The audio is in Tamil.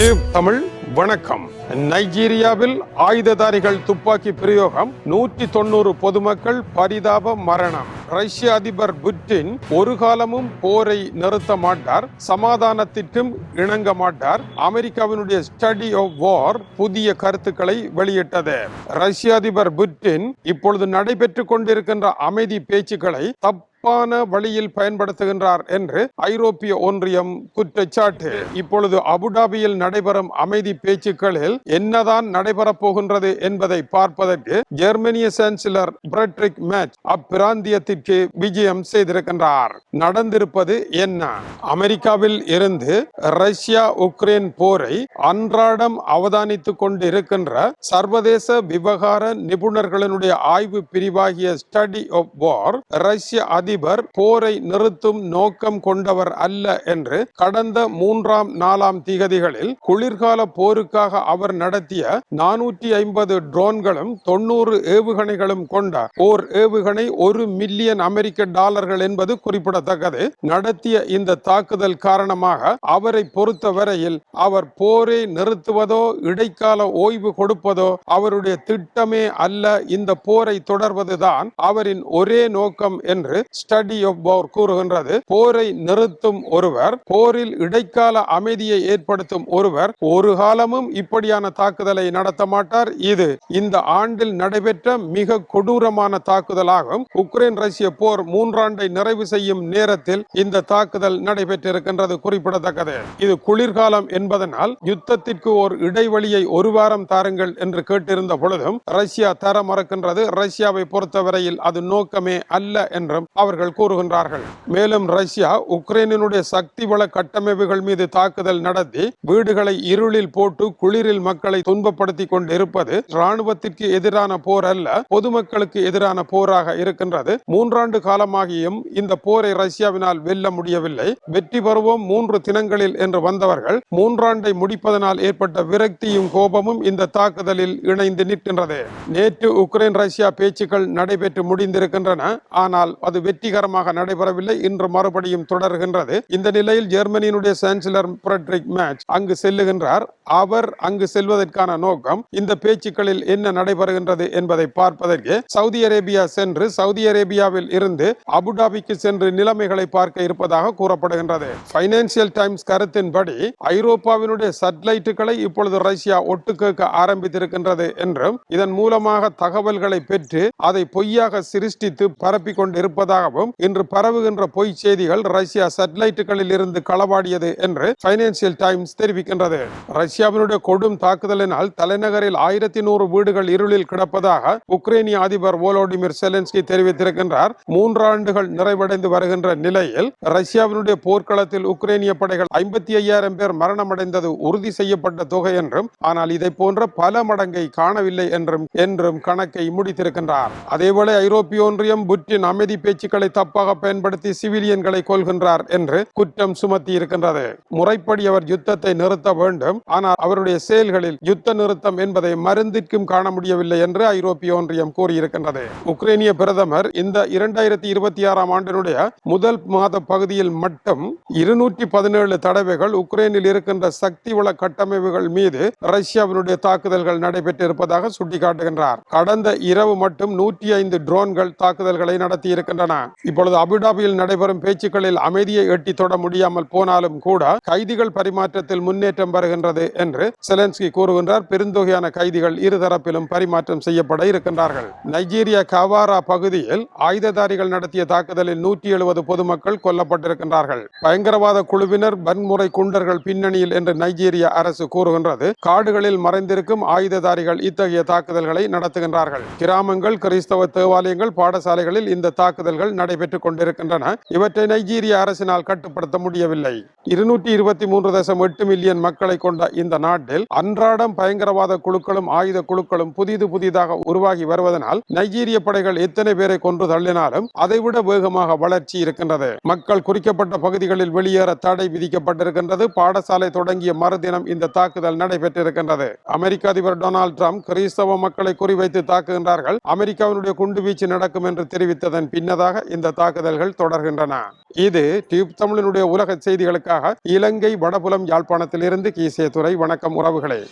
டியூப் தமிழ் வணக்கம். நைஜீரியாவில் ஆயுததாரிகள் துப்பாக்கி பிரயோகம். நூற்றி தொண்ணூறு பொதுமக்கள் பரிதாப மரணம். ரஷ்ய அதிபர் புட்டின் ஒரு காலமும் போரை நிறுத்த மாட்டார். சமாதானத்திற்கும் இணங்க மாட்டார். அமெரிக்காவினுடைய ஸ்டடி ஆஃப் வார் புதிய கருத்துக்களை வெளியிட்டது. ரஷ்ய அதிபர் புட்டின் இப்பொழுது நடைபெற்றுக் கொண்டிருக்கின்ற அமைதி பேச்சுக்களை தப் தப்பான வழியில் பயன்படுத்துகின்றார் என்று ஐரோப்பிய ஒன்றியம் குற்றச்சாட்டு. இப்பொழுது அபுதாபியில் நடைபெறும் அமைதி பேச்சுக்களில் என்னதான் நடைபெறப் போகின்றது என்பதை பார்ப்பதற்கு ஜெர்மனிய சான்சலர் பிரெட்ரிக் மேட்ச் அப்பிராந்தியத்திற்கு விஜயம் செய்திருக்கின்றார். நடந்திருப்பது என்ன? அமெரிக்காவில் இருந்து ரஷ்யா உக்ரைன் போரை அன்றாடம் அவதானித்துக் கொண்டிருக்கின்ற சர்வதேச விவகார நிபுணர்களினுடைய ஆய்வு பிரிவாகிய ஸ்டடி ஆஃப் வார் ரஷ்ய அதி அதிபர் போரை நிறுத்தும் நோக்கம் கொண்டவர் அல்ல என்று கடந்த மூன்றாம் நாலாம் திகதிகளில் குளிர்கால போருக்காக அவர் நடத்திய நானூற்றி ஐம்பது ட்ரோன்களும் தொன்னூறு ஏவுகணைகளும் கொண்ட ஓர் ஏவுகணை ஒரு மில்லியன் அமெரிக்க டாலர்கள் என்பது குறிப்பிடத்தக்கது. நடத்திய இந்த தாக்குதல் காரணமாக அவரை பொறுத்தவரையில் அவர் போரை நிறுத்துவதோ இடைக்கால ஓய்வு கொடுப்பதோ அவருடைய திட்டமே அல்ல. இந்த போரை தொடர்வதுதான் அவரின் ஒரே நோக்கம் என்று ஸ்டடி ஆஃப் வார் கூறுகின்றது. போரை நிறுத்தும் ஒருவர் போரில் இடைக்கால அமைதியை ஏற்படுத்தும் ஒருவர் ஒரு காலமும் இப்படியான தாக்குதலை நடத்த மாட்டார். இது இந்த ஆண்டில் நடைபெற்ற மிக கொடூரமான தாக்குதலாகும். உக்ரைன் ரஷ்ய போர் மூன்றாண்டை நிறைவு செய்யும் நேரத்தில் இந்த தாக்குதல் நடைபெற்றிருக்கின்றது குறிப்பிடத்தக்கது. இது குளிர்காலம் என்பதனால் யுத்தத்திற்கு ஒரு இடைவெளியை ஒரு வாரம் தாருங்கள் என்று கேட்டிருந்த பொழுதும் ரஷ்யா தர மறுக்கின்றது. ரஷ்யாவை பொறுத்தவரையில் அது நோக்கமே அல்ல என்றும் அவர் அவர்கள் கூறுகின்றார்கள். மேலும் ரஷ்யா உக்ரைனினுடைய சக்தி வள கட்டமைப்புகள் மீது தாக்குதல் நடத்தி வீடுகளை இருளில் போட்டு குளிரில் மக்களை துன்பப்படுத்தி கொண்டிருப்பது ராணுவத்திற்கு எதிரான போர் அல்ல பொதுமக்களுக்கு எதிரான போராக இருக்கின்றது. மூன்றாண்டு காலமாகியும் இந்த போரை ரஷ்யாவினால் வெல்ல முடியவில்லை. வெற்றி பெறுவோம் மூன்று தினங்களில் என்று வந்தவர்கள் மூன்றாண்டை முடிப்பதனால் ஏற்பட்ட விரக்தியும் கோபமும் இந்த தாக்குதலில் இணைந்து நிற்கின்றது. நேற்று உக்ரைன் ரஷ்யா பேச்சுக்கள் நடைபெற்று முடிந்திருக்கின்றன ஆனால் அது வெற்றி வெற்றிகரமாக நடைபெறவில்லை. இன்று மறுபடியும் தொடர்கின்றது. இந்த நிலையில் ஜெர்மனியினுடைய சான்சலர் பிரெட்ரிக் மேட்ச் அங்கு செல்லுகின்றார். அவர் அங்கு செல்வதற்கான நோக்கம் இந்த பேச்சுக்களில் என்ன நடைபெறுகின்றது என்பதை பார்ப்பதற்கு சவுதி அரேபியா சென்று சவுதி அரேபியாவில் இருந்து அபுதாபிக்கு சென்று நிலைமைகளை பார்க்க இருப்பதாக கூறப்படுகின்றது. பைனான்சியல் டைம்ஸ் கருத்தின்படி ஐரோப்பாவினுடைய சட்டலைட்டுகளை இப்பொழுது ரஷ்யா ஒட்டு கேட்க ஆரம்பித்திருக்கின்றது என்றும் இதன் மூலமாக தகவல்களை பெற்று அதை பொய்யாக சிருஷ்டித்து பரப்பிக் கொண்டிருப்பதாகவும் இன்று பரவுகின்ற பொய் செய்திகள் ரஷ்யா சேட்டலைட்டுகளில் இருந்து களவாடியது என்று பைனான்சியல் டைம்ஸ் தெரிவிக்கின்றது. ரஷ்யாவினுடைய கொடும் தாக்குதலினால் தலைநகரில் ஆயிரத்தி நூறு வீடுகள் இருளில் கிடப்பதாக உக்ரைனிய அதிபர் ஓலோடிமிர் செலன்ஸ்கி தெரிவித்திருக்கின்றார். மூன்றாண்டுகள் நிறைவடைந்து வருகின்ற நிலையில் ரஷ்யாவினுடைய போர்க்களத்தில் உக்ரைனிய படைகள் ஐம்பத்தி ஐயாயிரம் பேர் மரணமடைந்தது உறுதி செய்யப்பட்ட தொகை என்றும் ஆனால் இதை போன்ற பல மடங்கை காணவில்லை என்றும் என்றும் கணக்கை முடித்திருக்கின்றார். அதேபோல ஐரோப்பிய ஒன்றியம் புட்டின் அமைதி பேச்சுக்கள் தப்பாக பயன்படுத்தி சிவிலியன்களை கொள்கின்றார் என்று குற்றம் சுமத்தி இருக்கின்றது. முறைப்படி அவர் யுத்தத்தை நிறுத்த வேண்டும். ஆனால் அவருடைய செயல்களில் யுத்த நிறுத்தம் என்பதை மருந்திற்கும் காண முடியவில்லை என்று ஐரோப்பிய ஒன்றியம் கூறியிருக்கின்றது. உக்ரைனிய பிரதமர் இந்த இரண்டாயிரத்தி இருபத்தி ஆறாம் ஆண்டினுடைய முதல் மாத பகுதியில் மட்டும் இருநூற்றி பதினேழு தடவைகள் உக்ரைனில் இருக்கின்ற சக்தி வள கட்டமைப்புகள் மீது ரஷ்யாவினுடைய தாக்குதல்கள் நடைபெற்றிருப்பதாக சுட்டிக்காட்டுகின்றார். கடந்த இரவு மட்டும் நூற்றி ஐந்து ட்ரோன்கள் தாக்குதல்களை நடத்தியிருக்கின்றன. இப்பொழுது அபுதாபியில் நடைபெறும் பேச்சுக்களில் அமைதியை எட்டி தொட முடியாமல் போனாலும் கூட கைதிகள் பரிமாற்றத்தில் முன்னேற்றம் வருகின்றது என்று செலன்ஸ்கி கூறுகின்றார். பெருந்தொகையான கைதிகள் இருதரப்பிலும் பரிமாற்றம் செய்யப்பட இருக்கின்றார்கள். நைஜீரியா கவாரா பகுதியில் ஆயுததாரிகள் நடத்திய தாக்குதலில் நூற்றி எழுபது பொதுமக்கள் கொல்லப்பட்டிருக்கின்றார்கள். பயங்கரவாத குழுவினர் வன்முறை குண்டர்கள் பின்னணியில் என்று நைஜீரிய அரசு கூறுகின்றது. காடுகளில் மறைந்திருக்கும் ஆயுததாரிகள் இத்தகைய தாக்குதல்களை நடத்துகின்றார்கள். கிராமங்கள் கிறிஸ்தவ தேவாலயங்கள் பாடசாலைகளில் இந்த தாக்குதல்கள் நடைபெற்றுக் கொண்டிருக்கின்றன. இவற்றை நைஜீரிய அரசினால் கட்டுப்படுத்த முடியவில்லை. இருநூற்றி இருபத்தி மூன்று தசம் எட்டு மில்லியன் மக்களை கொண்ட இந்த நாட்டில் அன்றாடம் பயங்கரவாத குழுக்களும் ஆயுத குழுக்களும் புதிது புதிதாக உருவாகி வருவதனால் நைஜீரிய படைகள் எத்தனை பேரை கொன்று தள்ளினாலும் அதைவிட வேகமாக வளர்ச்சி இருக்கின்றது. மக்கள் குறிக்கப்பட்ட பகுதிகளில் வெளியேற தடை விதிக்கப்பட்டிருக்கின்றது. பாடசாலை தொடங்கிய மறுதினம் இந்த தாக்குதல் நடைபெற்றிருக்கின்றது. அமெரிக்க அதிபர் டொனால்டு ட்ரம்ப் கிறிஸ்தவ மக்களை குறிவைத்து தாக்குகின்றார்கள். அமெரிக்காவினுடைய குண்டுவீச்சு நடக்கும் என்று தெரிவித்ததன் பின்னதாக இந்த தாக்குதல்கள் தொடர்கின்றன. இது டியூப் தமிழனுடைய உலக செய்திகளுக்காக இலங்கை வடபுலம் யாழ்ப்பாணத்திலிருந்து கீசே துறை வணக்கம் உறவுகளே.